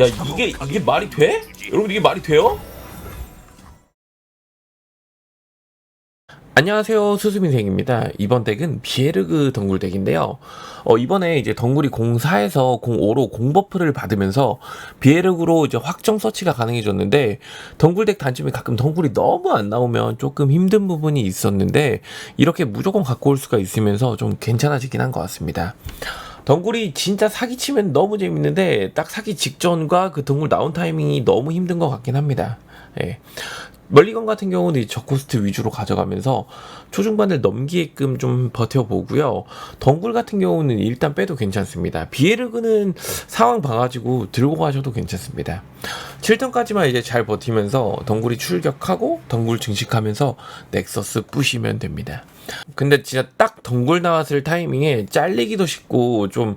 야 이게 이게 말이 돼? 여러분 이게 말이 돼요? 안녕하세요 수수민생입니다 이번 덱은 비에르그 덩굴 덱인데요 어, 이번에 이제 덩굴이 04에서 05로 공버프를 받으면서 비에르그로 이제 확정 서치가 가능해졌는데 덩굴 덱 단점이 가끔 덩굴이 너무 안 나오면 조금 힘든 부분이 있었는데 이렇게 무조건 갖고 올 수가 있으면서 좀 괜찮아지긴 한 것 같습니다 덩굴이 진짜 사기치면 너무 재밌는데 딱 사기 직전과 그 덩굴 나온 타이밍이 너무 힘든 것 같긴 합니다. 예. 멀리건 같은 경우는 이 저코스트 위주로 가져가면서 초중반을 넘기게끔 좀 버텨보고요. 덩굴 같은 경우는 일단 빼도 괜찮습니다. 비에르그는 상황 봐가지고 들고 가셔도 괜찮습니다. 7턴까지만 이제 잘 버티면서 덩굴이 출격하고 덩굴 증식하면서 넥서스 부시면 됩니다. 근데 진짜 딱 덩굴 나왔을 타이밍에 잘리기도 쉽고 좀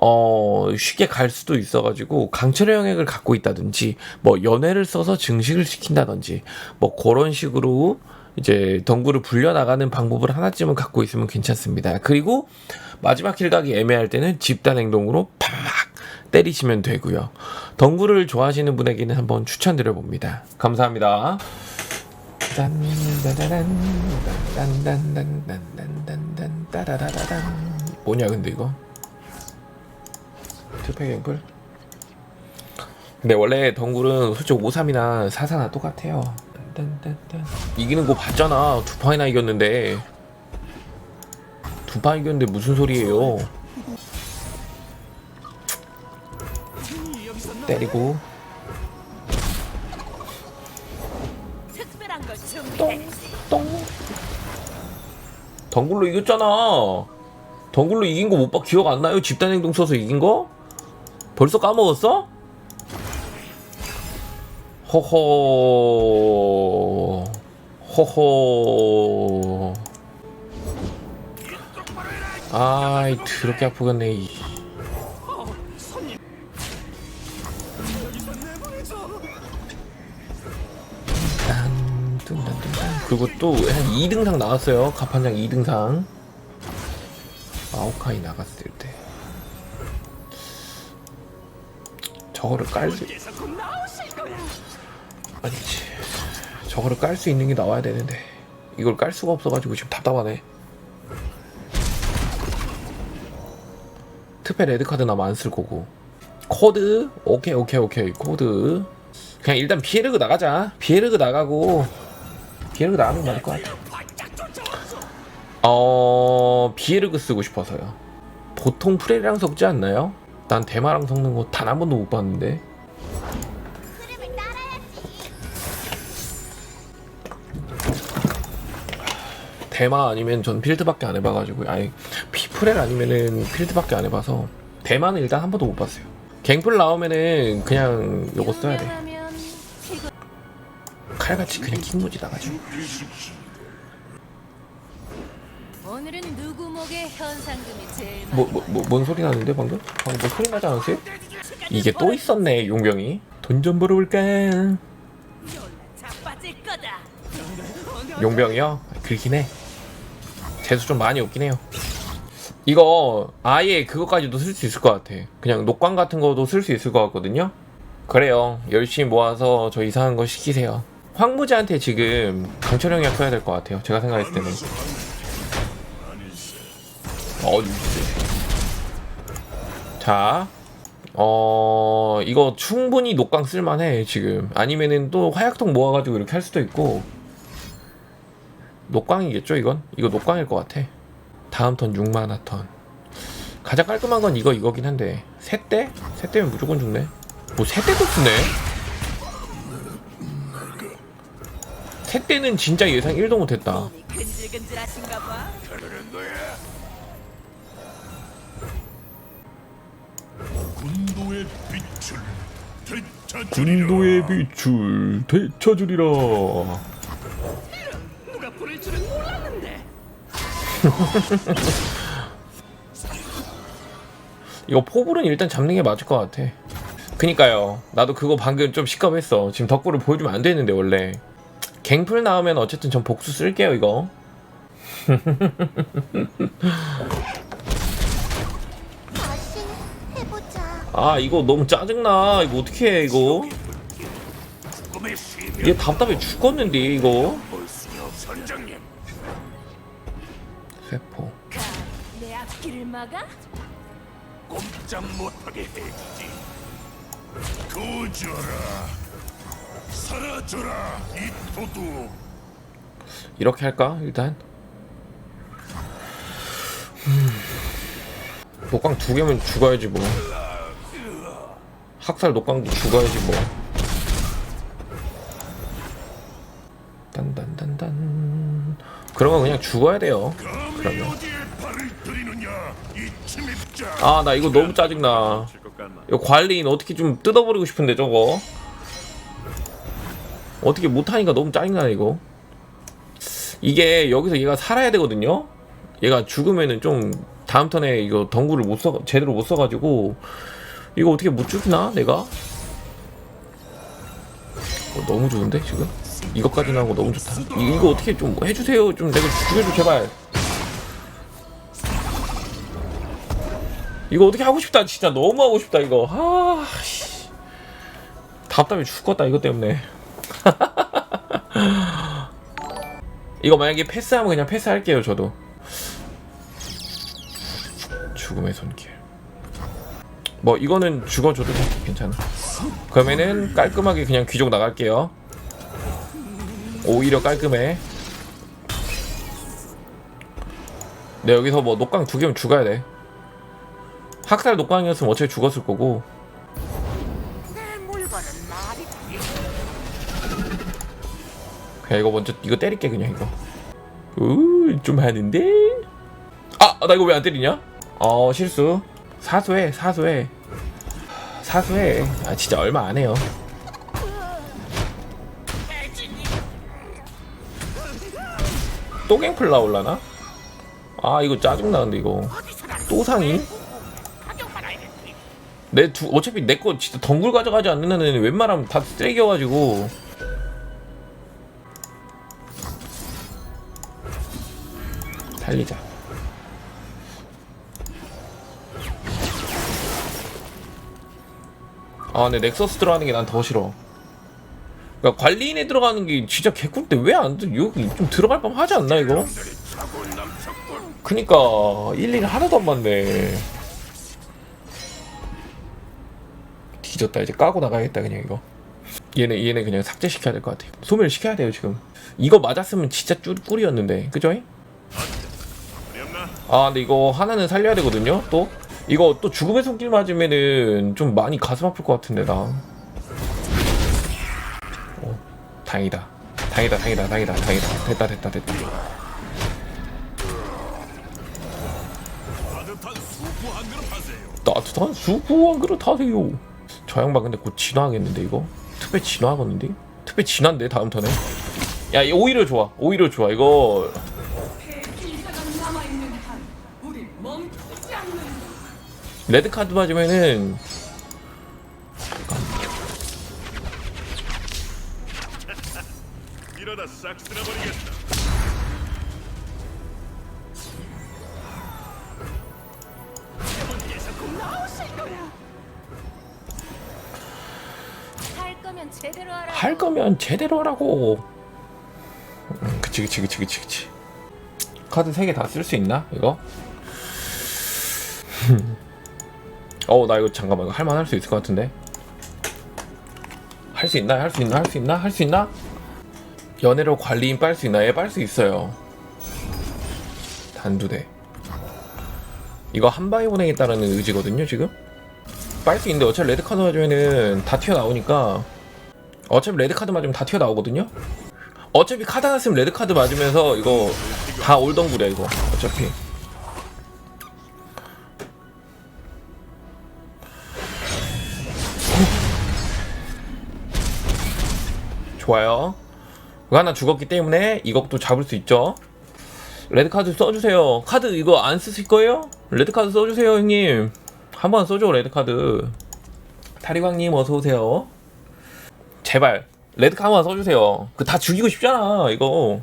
어, 쉽게 갈 수도 있어가지고 강철의 영역을 갖고 있다든지 뭐 연애를 써서 증식을 시킨다든지 뭐 그런 식으로 이제 덩굴을 불려나가는 방법을 하나쯤은 갖고 있으면 괜찮습니다. 그리고 마지막 길 가기 애매할 때는 집단 행동으로 팍 때리시면 되고요. 덩굴을 좋아하시는 분에게는 한번 추천드려 봅니다. 감사합니다. 뭐냐 근데 이거? 투팩 앵플? 근데 원래 덩굴은 솔직히 53이나 44나 똑같아요. 딴딴딴. 이기는 거 봤잖아. 두 판이나 이겼는데. 두 판 이겼는데 무슨 소리예요? 때리고 특별한 걸 준비했지. 똥. 덩굴로 이겼잖아. 덩굴로 이긴 거 못 봐. 기억 안 나요? 집단 행동 써서 이긴 거? 벌써 까먹었어? 허허. 허허. 아이, 더럽게 아프겠네. 그리고 또 한 2등상 나왔어요. 가판장 2등상. 마오카이 나갔을 때. 저거를 깔 수, 아니지. 저거를 깔 수 있는 게 나와야 되는데. 이걸 깔 수가 없어가지고 지금 답답하네. 특별 레드카드 나면 안 쓸 거고. 코드? 오케이, 오케이, 오케이. 코드. 그냥 일단 비에르그 나가자. 비에르그 나가고. 비에르그 나가는 게 맞을 것 같아. 어, 비에르그 쓰고 싶어서요. 보통 프레이랑 섞지 않나요? 난 대마랑 섞는 거 단 한 번도 못 봤는데. 대마 아니면 전 필드밖에 안 해봐가지고 아니 피프렐 아니면은 필드밖에 안 해봐서 대마는 일단 한 번도 못 봤어요. 갱플 나오면은 그냥 요거 써야 돼. 칼같이 그냥 킹무지 나가지고. 오늘은 누구 목에 현상금이 제일 많아? 뭐, 뭔 소리 나는데 방금? 방금 뭐 소리 나지 않았어요? 이게 또 있었네 용병이 돈 좀 벌어볼까 자빠질 거다. 용병이요? 그렇긴 해 재수 좀 많이 없긴 해요 이거 아예 그거까지도 쓸 수 있을 것 같아 그냥 녹광 같은 거도 쓸 수 있을 것 같거든요 그래요 열심히 모아서 저 이상한 거 시키세요 황무지한테 지금 강철형 약 써야 될 것 같아요 제가 생각했을 때는 어디 자 어, 이거 충분히 녹광 쓸만해, 지금. 아니면은 또 화약통 모아가지고 이렇게 할 수도 있고. 녹광이겠죠, 이건? 이거 녹광일 것 같아. 다음 턴 6만화 턴. 가장 깔끔한 건 이거, 이거긴 한데. 세 대? 세 대면 무조건 죽네. 뭐, 세 대도 쓰네? 세 대는 진짜 예상 1도 못했다. 군도의 빛을 되찾으리라 군도의 빛을 되찾으리라. 누가 부를 줄은 몰랐는데. 이거 포불은 일단 잡는 게 맞을 것 같아. 그니까요. 나도 그거 방금 좀 시겁했어. 지금 덕구를 보여주면 안 되는데 원래. 갱플 나오면 어쨌든 전 복수 쓸게요 이거. 아 이거 너무 짜증나. 이거 어떻게 해 이거? 얘 답답해 죽겠는데 이거? 세포. 내 앞길을 막아? 꼼짝 못하게 해주지. 거져라. 사라져라 이 도둑. 이렇게 할까 일단? 음. 녹광 두 개면 죽어야지 뭐 학살 녹광도 죽어야지 뭐 딴딴딴딴. 그런 건 그냥 죽어야 돼요 그러면. 이아나 이거 너무 짜증나. 이거 관리인 어떻게 좀 뜯어버리고 싶은데 저거. 어떻게 못하니까 너무 짜증나 이거. 이게 여기서 얘가 살아야 되거든요? 얘가 죽으면은 좀 다음 턴에 이거 덩굴을 못 써, 제대로 못 써가지고 이거 어떻게 못 죽이나 내가? 어, 너무 좋은데 지금? 이것까지 나온 거 너무 좋다. 이- 이거 어떻게 좀 해주세요. 좀 내가 죽여줘 제발. 이거 어떻게 하고 싶다 진짜. 너무 하고 싶다 이거. 아 씨. 답답해 죽겠다 이것 때문에. 이거 만약에 패스하면 그냥 패스할게요 저도. 죽음의 손길 뭐 이거는 죽어줘도 괜찮아. 그러면은 깔끔하게 그냥 귀족 나갈게요. 오히려 깔끔해. 네 여기서 뭐 녹광 두 개면 죽어야 돼. 학살 녹광이었으면 어차피 죽었을 거고. 그냥 이거 먼저 이거 때릴게 그냥 이거. 우좀 하는데? 아 나 이거 왜 안 때리냐? 어 실수 사수해 사수해. 사수해. 아 진짜 얼마 안 해요. 또 갱플 나올라나? 아 이거 짜증나는데 이거. 또 상이 내두 어차피 내 거 진짜 덩굴 가져가지 않는 애는 웬만하면 다 쓰레기여가지고 아 근데 넥서스 들어가는 게 난 더 싫어 그러니까 관리인에 들어가는 게 진짜 개꿀인데 왜안 돼? 여기 좀 들어갈 뻔 하지 않나 이거? 그니까 일일이 하나도 안 맞네 뒤졌다 이제 까고 나가야겠다 그냥 이거 얘네 얘네 그냥 삭제시켜야 될 것 같아 소멸 시켜야 돼요 지금 이거 맞았으면 진짜 쭈, 꿀이었는데 그죠? 어렵나? 아 근데 이거 하나는 살려야 되거든요 또 이거 또 죽음의 손길 맞으면은 좀 많이 가슴 아플 것 같은데 나. 어, 다행이다. 다행이다 다행이다 다행이다 다행이다. 됐다 됐다 됐다. 따뜻한 수프 한 그릇 하세요. 저 양반 근데 곧 진화하겠는데 이거? 특배 진화하겠는데? 특배 진화인데 다음 턴에? 야 오히려 좋아. 오히려 좋아. 이거 레드 카드 맞으면은 이러다 싹 쓸어버리겠다 할 거면 제대로 하라. 할 거면 제대로 하라고 음, 그치 그치 그치 그치 그치 카드 3개 다 쓸 수 있나 이거? 어 나 이거 잠깐만 이거 할만할 수 있을 것 같은데? 할 수 있나? 할 수 있나? 할 수 있나? 할 수 있나? 연애로 관리인 빨 수 있나? 얘빨수 있어요. 단두대. 이거 한 방에 보내겠다라는 의지거든요 지금? 빨 수 있는데 어차피 레드 카드 맞으면은 다 튀어나오니까. 어차피 레드 카드 맞으면 다 튀어나오거든요? 어차피 카드 하나 쓰면 레드 카드 맞으면서 이거 다 올덩굴이야 이거. 어차피 좋아요. 이거 하나 죽었기 때문에 이것도 잡을 수 있죠. 레드 카드 써주세요. 카드 이거 안 쓰실 거예요? 레드 카드 써주세요 형님. 한번 써줘 레드 카드. 타리광님 어서 오세요. 제발 레드 카드 한번 써주세요. 그 다 죽이고 싶잖아 이거.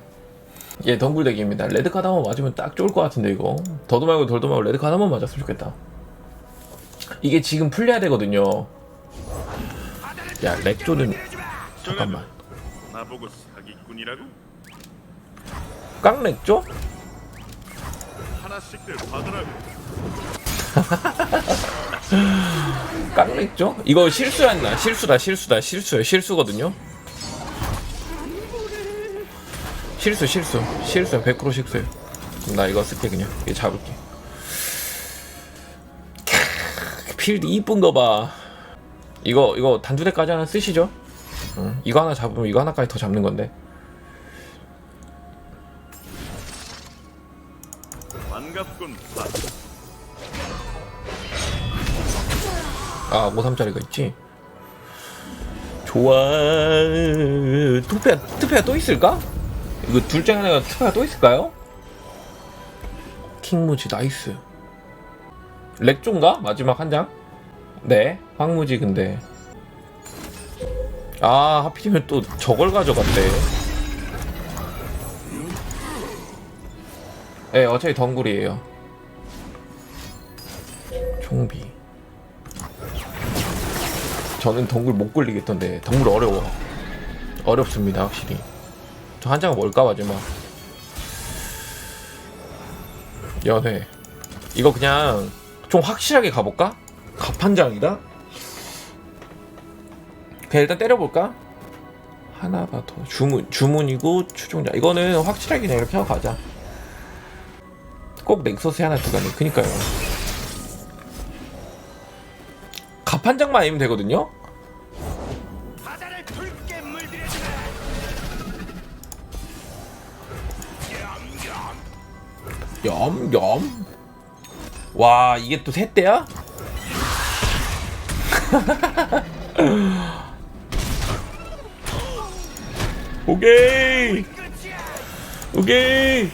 예 덩굴대기입니다. 레드 카드 한번 맞으면 딱 좋을 것 같은데 이거. 더도 말고 덜도 말고 레드 카드 한번 맞았으면 좋겠다. 이게 지금 풀려야 되거든요. 야 렉조는 잠깐만. 나보고 사기꾼이라고? 깡렉조? 하나씩들 받으라고. 깡렉조? 이거 실수였나? 실수다 실수다 실수야 실수거든요. 실수 실수 실수야 100% 실수야. 그럼 나 이거 쓸게 그냥 이거 잡을게. 캬, 필드 이쁜 거 봐. 이거 이거 단두대까지 하나 쓰시죠. 응, 이거 하나 잡으면 이거 하나까지 더 잡는 건데. 반갑군. 바. 아, 53짜리가 있지? 좋아. 투페아, 투페아 또 있을까? 이거 둘 중에 하나가 투페아 또 있을까요? 킹무지, 나이스. 렉종가? 마지막 한 장? 네, 황무지, 근데. 아, 하필이면 또 저걸 가져갔대. 네, 어차피 덩굴이에요. 총비. 저는 덩굴 못 굴리겠던데 덩굴 어려워 어렵습니다 확실히 저 한 장은 뭘까 마지막 연회 이거 그냥 좀 확실하게 가볼까? 갑 한 장이다? 그냥 일단 때려볼까? 하나가 더 주문 주문이고 추종자 이거는 확실하게 그냥 이렇게 하고 가자 꼭 넥서스 하나 들어가네 그니까요 갑 한 장만 아니면 되거든요? 염염 와 이게 또 셋대야? 오케이. 오케이.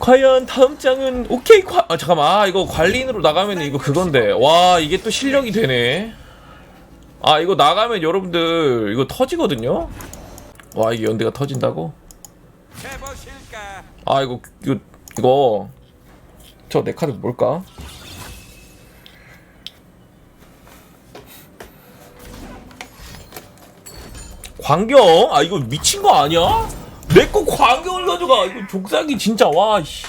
과연 다음 장은 오케이 과... 아 잠깐만. 아 이거 관리인으로 나가면 이거 그건데. 와 이게 또 실력이 되네. 아 이거 나가면 여러분들 이거 터지거든요? 와 이게 연대가 터진다고? 아 이거 이거 이거. 저 내 카드 뭘까? 광경? 아 이거 미친 거 아니야? 내 거 광경을 가져가 이거 족사기 진짜 와 씨.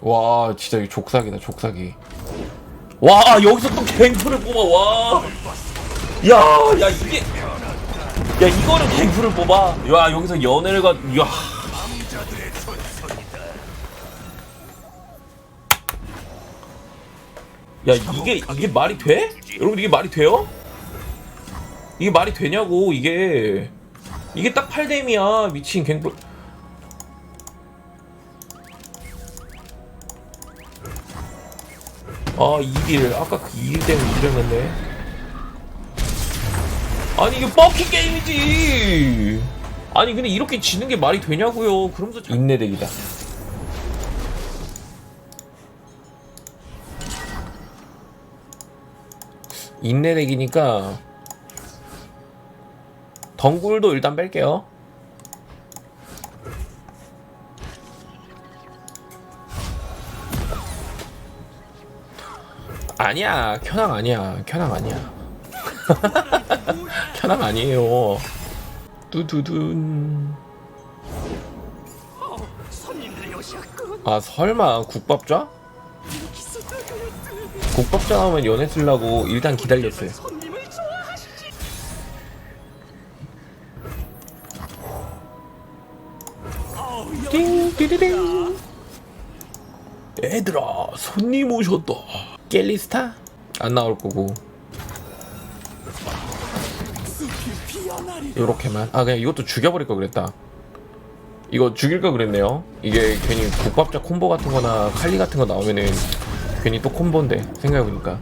와 진짜 이거 족사기다 족사기 와 여기서 또 갱프를 뽑아 와야야 이게 야 이거를 갱프를 뽑아 야 여기서 연애를 가 야. 야 이게 이게 말이 돼? 여러분 이게 말이 돼요? 이게 말이 되냐고 이게. 이게 딱 8뎀이야 미친 갱플. 아 2딜 아까 그 2딜 때문에 이랬는데 아니 이게 뻑키 게임이지! 아니 근데 이렇게 지는 게 말이 되냐고요. 그러면서 인내덱이다. 인내덱이니까 덩굴도 일단 뺄게요. 아니야 켜낭 아니야 켜낭 아니야. 켜낭 아니에요. 두두둔. 아 설마 국밥좌? 국밥좌 나오면 연애 쓰려고 일단 기다렸어요 띵 얘들아 손님 오셨다. 깰리스타? 안 나올 거고. 요렇게만. 아 그냥 이것도 죽여버릴 걸 그랬다. 이거 죽일 걸 그랬네요. 이게 괜히 국밥자 콤보 같은 거나 칼리 같은 거 나오면은 괜히 또 콤보인데 생각해보니까.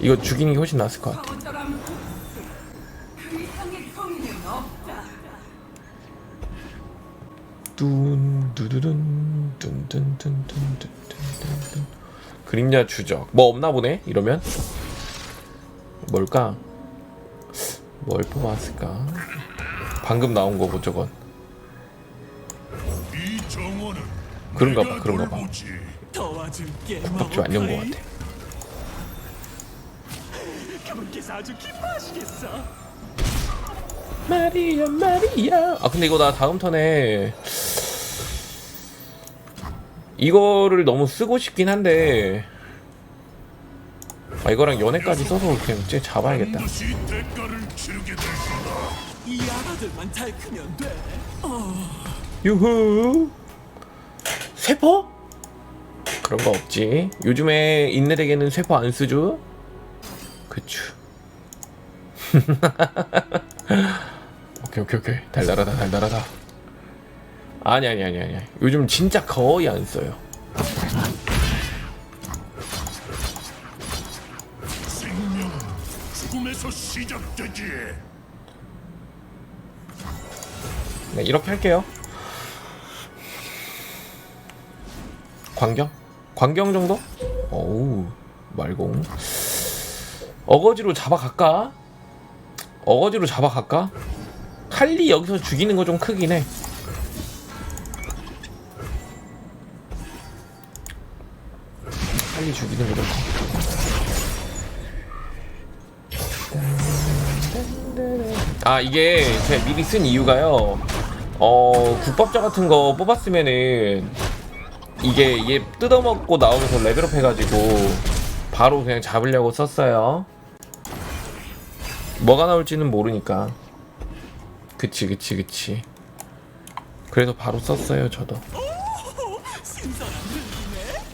이거 죽이는 게 훨씬 낫을 것 같아 뚠 두두둔 뚠뚠뚠뚠뚠뚠뚠 그림자 추적. 뭐 없나 보네 이러면? 뭘까? 뭘 뽑았을까? 방금 나온 거고 저건? 이 정원은 그런가 봐, 그런가 봐. 도와줄게 덕지 완전 것 같아. 그분께서 아주 기뻐하시겠어 마리아 마리아. 아 근데 이거 나 다음 턴에 이거를 너무 쓰고 싶긴 한데. 아 이거랑 연애까지 써서 그냥 쟤 잡아야겠다. 유후. 세포? 그런 거 없지. 요즘에 인내에게는 세포 안 쓰죠? 그쵸. 오케이 오케이 오케이. 달달하다 달달하다 아니 아니 아니 아니 요즘 진짜 거의 안 써요 생명 죽음에서 시작되지. 네 이렇게 할게요 광경? 광경 정도? 어우 말공 어거지로 잡아갈까? 어거지로 잡아갈까? 칼리 여기서 죽이는 거 좀 크긴 해 죽이는 거좀 커. 아 이게 제가 미리 쓴 이유가요. 어 국밥자 같은 거 뽑았으면은 이게 얘 뜯어먹고 나오면서 레벨업 해가지고 바로 그냥 잡으려고 썼어요. 뭐가 나올지는 모르니까. 그치 그치 그치. 그래서 바로 썼어요 저도.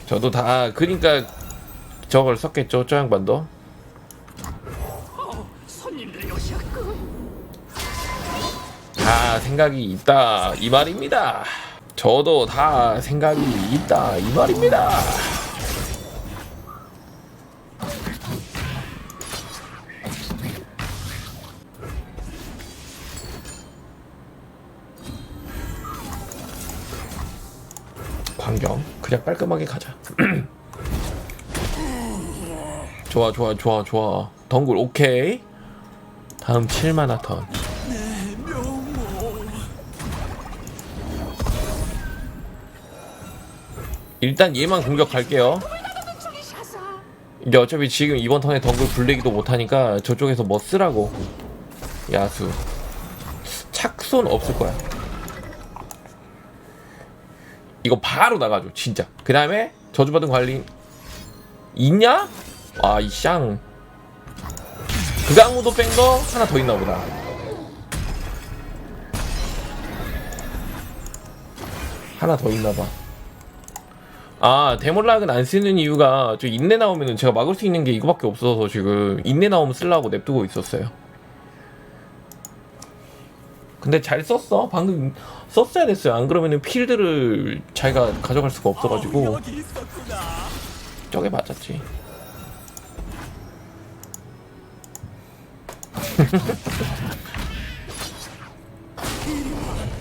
저도 다 그러니까 저걸 썼겠죠 저 양반도? 다 생각이 있다 이 말입니다. 저도 다 생각이 있다 이 말입니다. 광경 그냥 깔끔하게 가자 좋아 좋아 좋아 좋아 덩굴 오케이 다음 7만화 턴 일단 얘만 공격할게요. 이제 어차피 지금 이번 턴에 덩굴 불리기도 못하니까 저쪽에서 뭐 쓰라고. 야수. 착손 없을 거야. 이거 바로 나가줘, 진짜. 그 다음에 저주받은 관리 있냐? 아, 이 쌍. 그 강무도 뺀 거 하나 더 있나 보다. 하나 더 있나 봐. 아 데몰락은 안 쓰는 이유가 저 인내 나오면은 제가 막을 수 있는 게 이거밖에 없어서 지금 인내 나오면 쓰려고 냅두고 있었어요. 근데 잘 썼어. 방금 썼어야 됐어요. 안 그러면은 필드를 자기가 가져갈 수가 어, 없어가지고 저게 맞았지.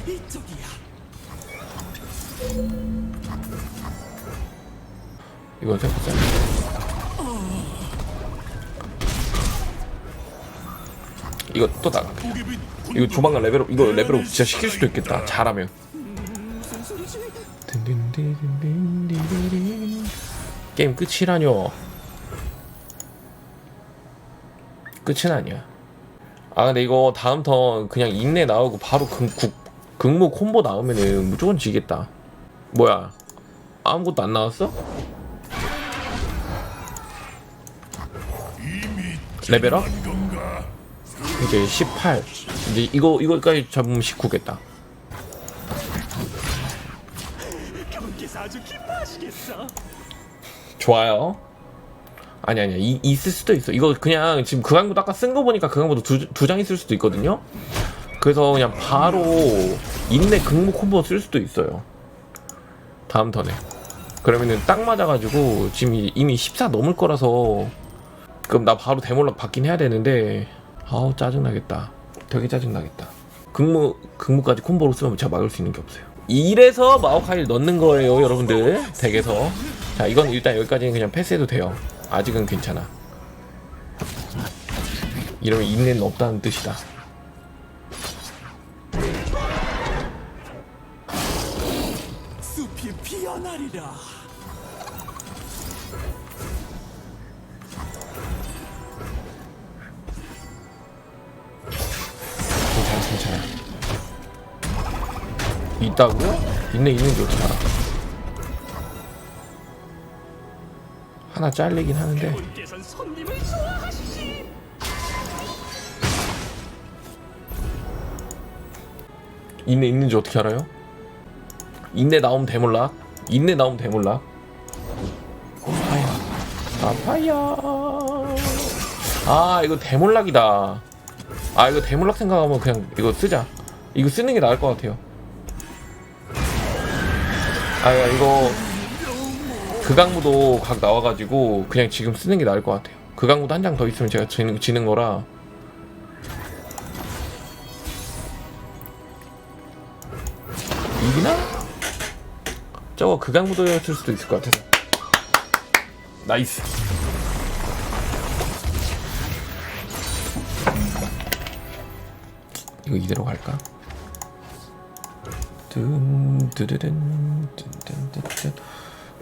이쪽이야 이건 생각보다 이거 또 나가. 이거 조만간 레벨업 이거 레벨업 진짜 시킬 수도 있겠다. 잘하면. 게임 끝이라뇨. 끝은 아니야. 아 근데 이거 다음 턴 그냥 인내 나오고 바로 금, 국, 극무 콤보 나오면은 무조건 지겠다. 뭐야? 아무것도 안 나왔어? 레벨업? 이제 18. 이제 이거 이거까지 잡으면 19겠다. 그분께서 아주 기뻐하시겠어 좋아요. 아니 아니야 이, 있을 수도 있어. 이거 그냥 지금 그 강보다 아까 쓴 거 보니까 그 강보다 두, 두장 있을 수도 있거든요. 그래서 그냥 바로 인내 극무 콤보 쓸 수도 있어요. 다음 턴에. 그러면은 딱 맞아가지고 지금 이- 이미 14 넘을 거라서 그럼 나 바로 데몰락 받긴 해야 되는데 아우 짜증나겠다. 되게 짜증나겠다. 극무 극무까지 콤보로 쓰면 제가 막을 수 있는 게 없어요. 이래서 마오카이를 넣는 거예요, 여러분들. 덱에서. 자, 이건 일단 여기까지는 그냥 패스해도 돼요. 아직은 괜찮아. 이러면 인내는 없다는 뜻이다. 숲이 피어나리라. 괜찮아 괜찮아. 있다고요? 인내 있는 게 어떻게 알아? 하나 잘리긴 하는데. 있네 있는지 어떻게 알아요? 있네 나오면 대몰락 있네 나오면 대몰락 아파야 아 이거 대몰락이다. 아 이거 대몰락 생각하면 그냥 이거 쓰자. 이거 쓰는 게 나을 것 같아요. 아 야, 이거 극악무도 각 나와가지고 그냥 지금 쓰는 게 나을 것 같아요. 극악무도 한 장 더 있으면 제가 지는, 지는 거라. 이기나? 저거 극악무도였을 수도 있을 것 같아서 나이스. 이거 이대로 갈까? 든 드르른 든든든든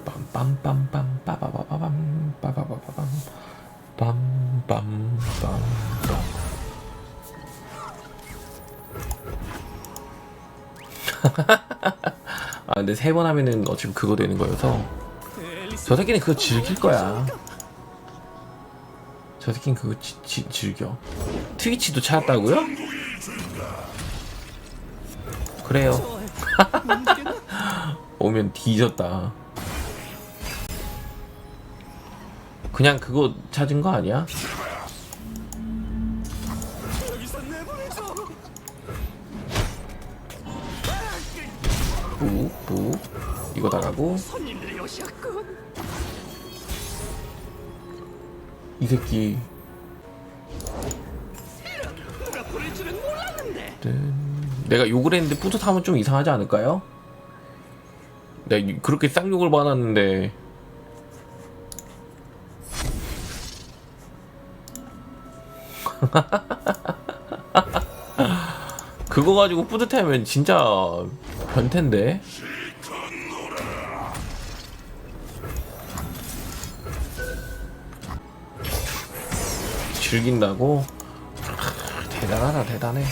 빰빰빰빰 빠바바바밤 빠바바바밤 빰빰빰빰 아 근데 세 번 하면은 어차피 그거 되는 거여서 저 새끼는 그거 즐길 거야 저 새끼는 그거 지, 지, 즐겨 트위치도 찾았다고요? 그래요 오면 뒤졌다 그냥 그거 찾은 거 아니야? 뿌뿌 이거 오셨군. 이 새끼. 내가 욕을 했는데 뿌듯하면 좀 이상하지 않을까요? 내가 이- 그렇게 쌍욕을 받았는데 그거 가지고 뿌듯하면 진짜 변태인데 즐긴다고? 아, 대단하다 대단해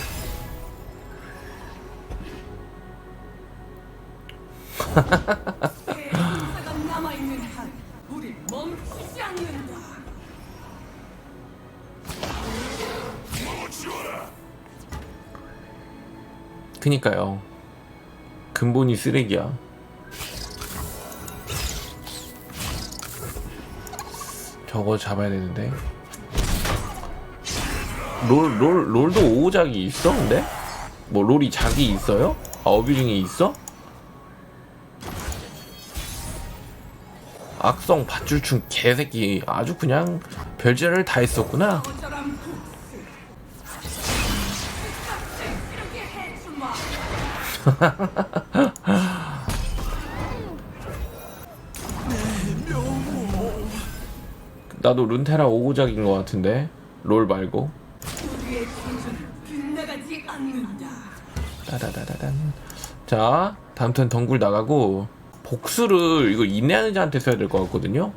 그니까요. 근본이 쓰레기야. 저거 잡아야 되는데. 롤, 롤, 롤도 5호작이 있어, 근데? 뭐, 롤이 작이 있어요? 아, 어뷰징이 있어? 악성 밧줄충 개새끼 아주 그냥 별짓을 다 했었구나. 나도 룬테라 5호작인 것 같은데 롤 말고. 자 다음 턴 덩굴 나가고 복수를 이거 인내하는 자한테 써야 될 것 같거든요?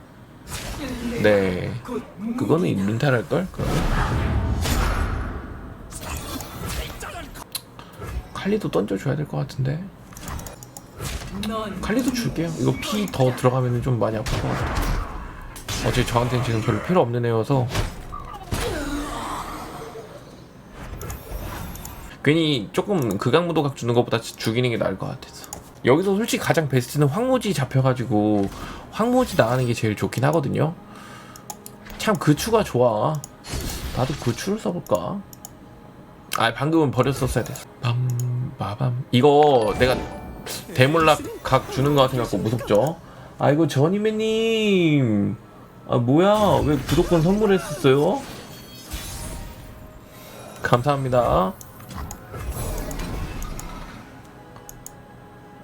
네. 곧 그거는 룬테라일걸? 그러면 칼리도 던져줘야 될 것 같은데. 넌 칼리도 줄게요. 이거 피 더 들어가면 좀 많이 아플 것 같아 어차피 저한테는 지금 별로 필요 없는 애여서. 괜히 조금 극악무도각 주는 것보다 죽이는 게 나을 것 같아서. 여기서 솔직히 가장 베스트는 황무지 잡혀가지고 황무지 나가는 게 제일 좋긴 하거든요. 참 그 추가 좋아. 나도 그 추를 써볼까? 아 방금은 버렸었어야 돼빰 빠밤. 이거 내가 대물락 각 주는 거 생각하고 무섭죠? 아이고 전이매님. 아 뭐야? 왜 구독권 선물했었어요? 감사합니다.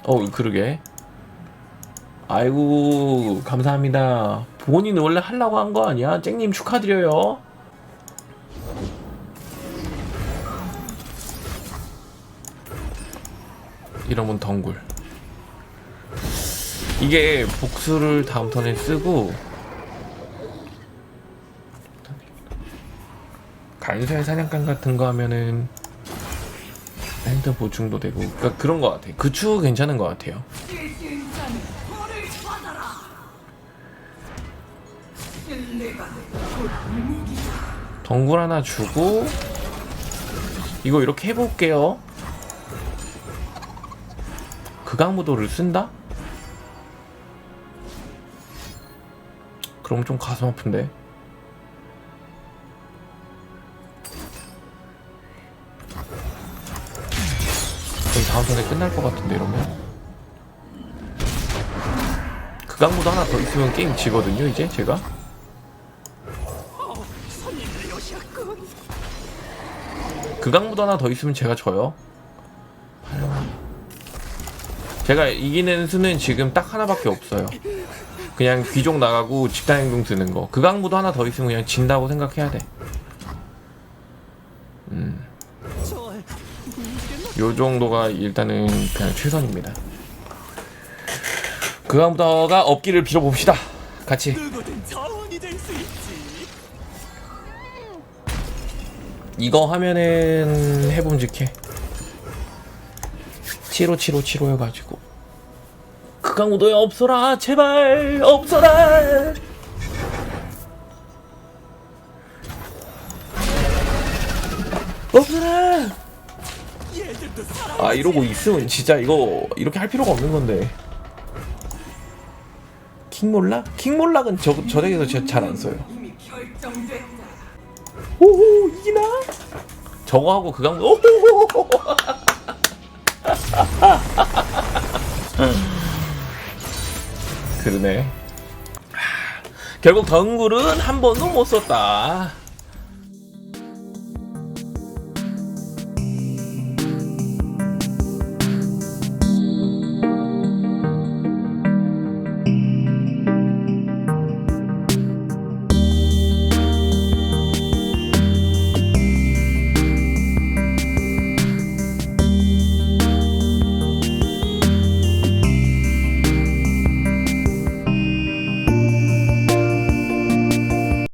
어 그러게. 아이고 감사합니다. 본인 원래 하려고 한 거 아니야? 쨍님 축하드려요 이러면 덩굴 이게 복수를 다음 턴에 쓰고 간소의 사냥감 같은 거 하면은 핸드 보충도 되고 그러니까 그런 것 같아. 그추 괜찮은 것 같아요. 덩굴 하나 주고 이거 이렇게 해볼게요. 극악무도를 쓴다? 그럼 좀 가슴 아픈데. 거의 다음 턴에 끝날 것 같은데 이러면. 극악무도 하나 더 있으면 게임 지거든요 이제 제가. 극악무도 하나 더 있으면 제가 져요. 제가 이기는 수는 지금 딱 하나밖에 없어요. 그냥 귀족 나가고 집단행동 드는 거. 극악무도 하나 더 있으면 그냥 진다고 생각해야 돼. 저요 정도가 일단은 그냥 최선입니다. 극악무도가 없기를 빌어봅시다. 같이. 이거 하면은 해봄직해. 757575 해가지고. 극강무도에 없어라 제발 없어라 없어라. 아 이러고 있으면 진짜 이거 이렇게 할 필요가 없는 건데 킹몰락? 킹몰락은 저, 저 덱에서 진짜 잘안 써요. 오호 이기나? 저거 하고 그강 오호호호 그러네. 하, 결국 덩굴은 한 번도 못 썼다